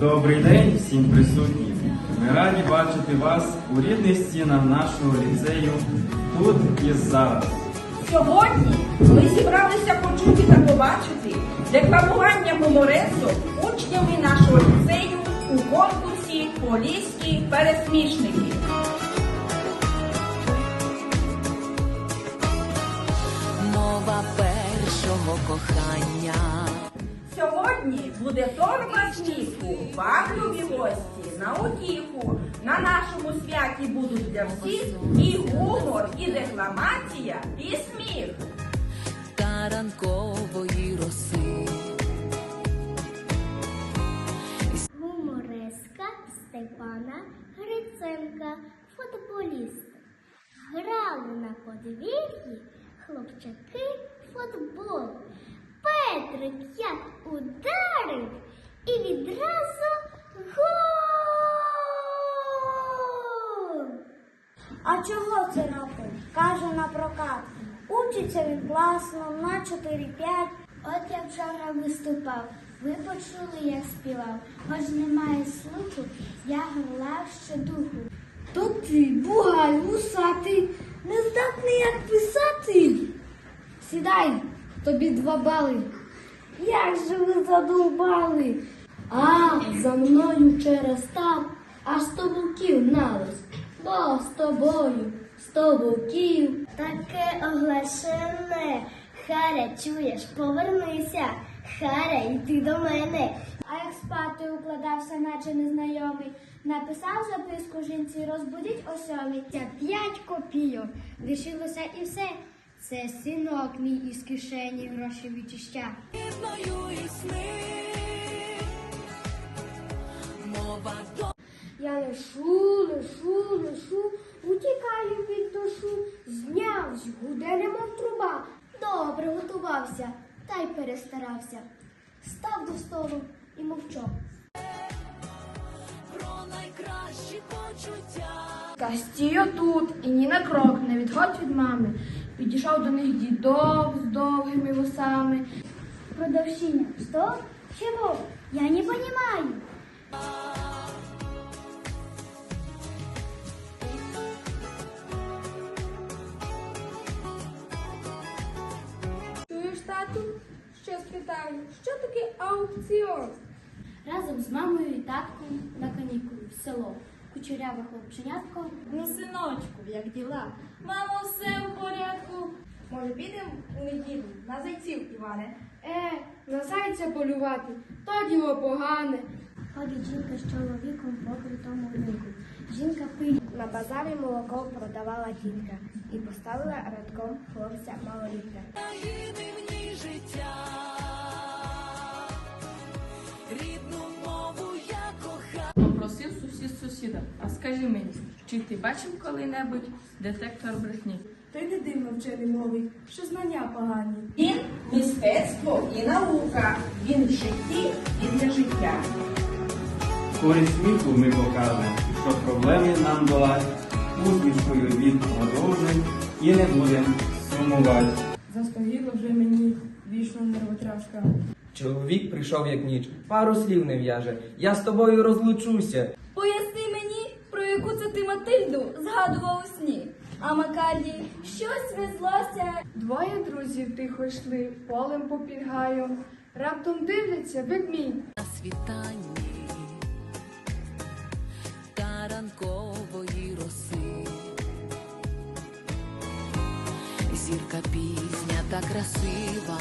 Добрий день всім присутнім. Ми раді бачити вас у рідних стінах нашого ліцею тут і зараз. Сьогодні ми зібралися почути та побачити декламування гуморесу учнями нашого ліцею у конкурсі Поліські пересмішники. Мова першого кохання. Сьогодні буде торба сміху, вам, любі гості, на утіху. На нашому святі будуть для всіх і гумор, і декламація, і сміх. та ранкової роси. Гумореска Степана Гриценка, футболіст. Грали на подвір'ї хлопчаки футбол. Петрик як ударив і відразу гол! А чого це робив? Каже на прокат. Учиться він класно, на 4-5. От я вчора виступав. Ви почули, як співав. Хоч немає слуху, я горлав ще духу. То ти, бугай, не здатний як писати. Сідай, тобі два бали. Як же ви задовбали? А, за мною через так, аж сто боків налез. Бо з тобою сто боків. Таке оглашене. Харя, чуєш, повернися. Харя, йди до мене. А як спати укладався, наче незнайомий, написав записку жінці, розбудіть о сьомій. П'ять копійок. Лишилося і все. Це синок мій із кишені гроші до Я лишу, лишу, лишу, утікаю від душу, знявсь, гуде немов труба. Добре готувався, та й перестарався. Став до столу і мовчав. про найкращі почуття. Та стій отут і ні на крок не відходь від мами. Підійшов до них дідок з довгими вусами. Продавщиня, что? Чего? Я не понимаю. Чуєш, тату? Що спитаю? Що таке аукціон? Разом з мамою і татком на канікули в село. Кучеряве хлопченятко. Ну, синочку, як діла? Мамо, все в порядку. Може, підемо у неділю на зайців, Іване? Е, на зайця полювати, то діло погане. Ходить жінка з чоловіком по крутому ринку. Жінка пить. На базарі молоко продавала жінка і поставила радком хлопця малолітка. Країни в ній життя. Рідну мову я кохаю. Попросив сусід сусіда, а скажи мені, чи ти бачив коли-небудь детектор брехні? Ти не дивно вчений мовить, що знання погані. Він мистецтво і наука. Він в житті і для життя. Користь сміху ми покажемо, що проблеми нам долать, усмішкою від продовжень і не будемо сумувати. Застогіло вже мені вічно нервотряска. Чоловік прийшов як ніч, пару слів не в'яже. Я з тобою розлучуся. Поясни мені, про яку це ти Матильду згадував у сні. А Макарді щось везлося. Двоє друзів тихо йшли, полем попід гаєм. Раптом дивляться ведмідь. на світанні та ранкової роси. Зірка пізня та красива,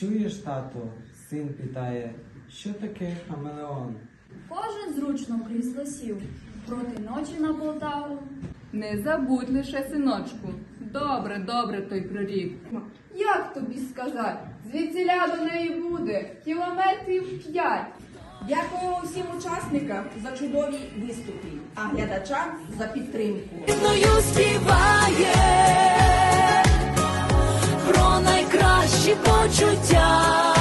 Чуєш, тато? Син питає, що таке хамелеон? Кожен зручно в крісло сів. Проти ночі на Полтаву. Не забудь лише синочку. Добре, добре той прорік. Як тобі сказати? Звідсіля до неї буде кілометрів п'ять. Дякуємо всім учасникам за чудові виступи, а глядачам за підтримку. Співає. наші почуття.